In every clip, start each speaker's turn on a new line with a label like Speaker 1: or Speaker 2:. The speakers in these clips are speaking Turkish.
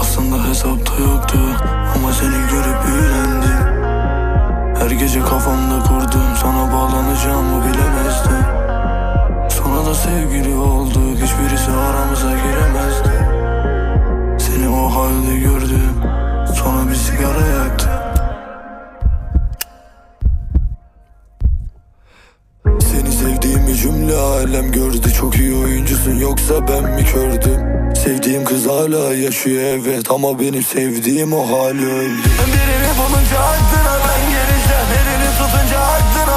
Speaker 1: Aslında hesapta yoktu ama seni görüp büyülendim Her gece kafamda kurdum sana bağlanacağımı bilemezdim. Sonra da sevgili olduk hiçbirisi aramıza giremezdi. Seni o halde gördüm sonra bir sigara yaktım. Cümle alem gördü Çok iyi oyuncusun. Yoksa ben mi kördüm? Sevdiğim kız hala yaşıyor evet. Ama benim sevdiğim o hali öldü Birini bulunca aklına ben geleceğim. Elini tutunca aklına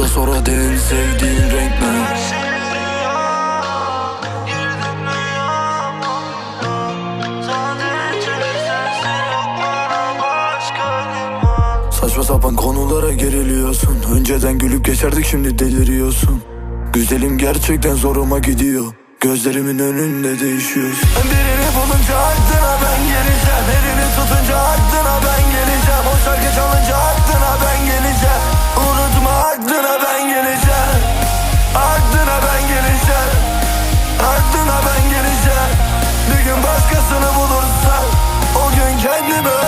Speaker 1: da en sevdiğin renk ne? Saçma sapan konulara geriliyorsun. Önceden gülüp geçerdik şimdi deliriyorsun. Güzelim gerçekten zoruma gidiyor. Gözlerimin önünde değişiyorsun. Birini bulunca aklına ben geleceğim. Elini aklına lightning